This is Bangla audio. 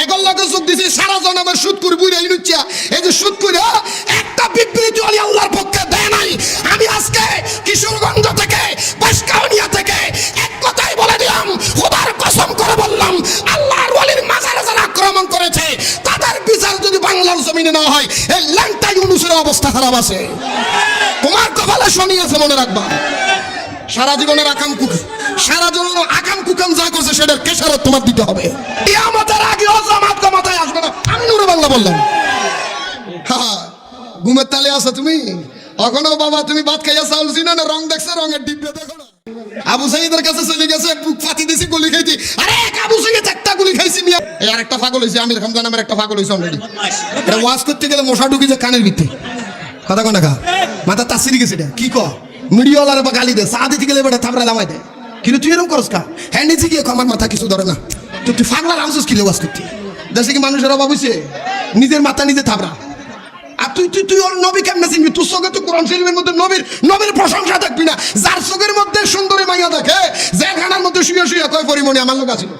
হেগল লগে যোগ দিছি, সারা জন আমার সুদ করে বুড়ে ইনুচ্ছা এই যে সুদ করে একটা বিবৃতি অলি আল্লাহর পক্ষে দেয় নাই। আমি আজকে কিশোরগঞ্জ থেকে, বাসকাউনিয়া থেকে এক কথাই বলে দিলাম, খোদার কসম করে বললাম, আল্লাহর ওয়ালির মাজারে যারা আক্রমণ করেছে, তাদের বিচার যদি বাংলার জমিনে না হয়, এই ল্যাংটা ইউনুসের অবস্থা খারাপ আছে। তোমার কপালে শনি আছে, মনে রাখবা। সারা জীবনের আকাম কুক সারা জীবন আকাম কুকাম যা করছে, সেটার কেসারত তোমার দিতে হবে। বললাম ঘুমের তালে আছো তুমি? এখনও বাবা, তুমি ভাত খাইয়া চাউল না, রং দেখছ, রঙের ডিব্বে দেখো আবু সাইদের কাছে চলে গেছে বুক ফাটি দিছি, গুলি খাইছি। আরে আবু সাইদ, একটা গুলি খাইছি, মিয়া। হইছে, আমির নামের একটা হইছে অলরেডি এটা ওয়াজ করতে গেলে মশা কানের ভিতরে। কথা কোন মাথা গেছে এটা, কি বা গালি দে, চা দিতে গেলে লামাই দে। কিন্তু তুই এরকম করস কা হ্যাঁ নিচে গিয়ে মাথা কিছু ধরে না। তো তুই ফাগলা রামসুস কিলে ওয়াজ করতে? দেশে কি মানুষের অভাব হইছে? নিজের মাথা নিজে থাবরা আর তুই তুই তুই ওর নবী কেমনে চিনবি? তোর চোখে তো কোরআন শরীফের মধ্যে নবীর নবীর প্রশংসা থাকবি না। যার চোখের মধ্যে সুন্দরী মাইয়া দেখে জেলখানার মধ্যে শুয়ে শুয়ে কয় পরিমণি আমার লোক আছিল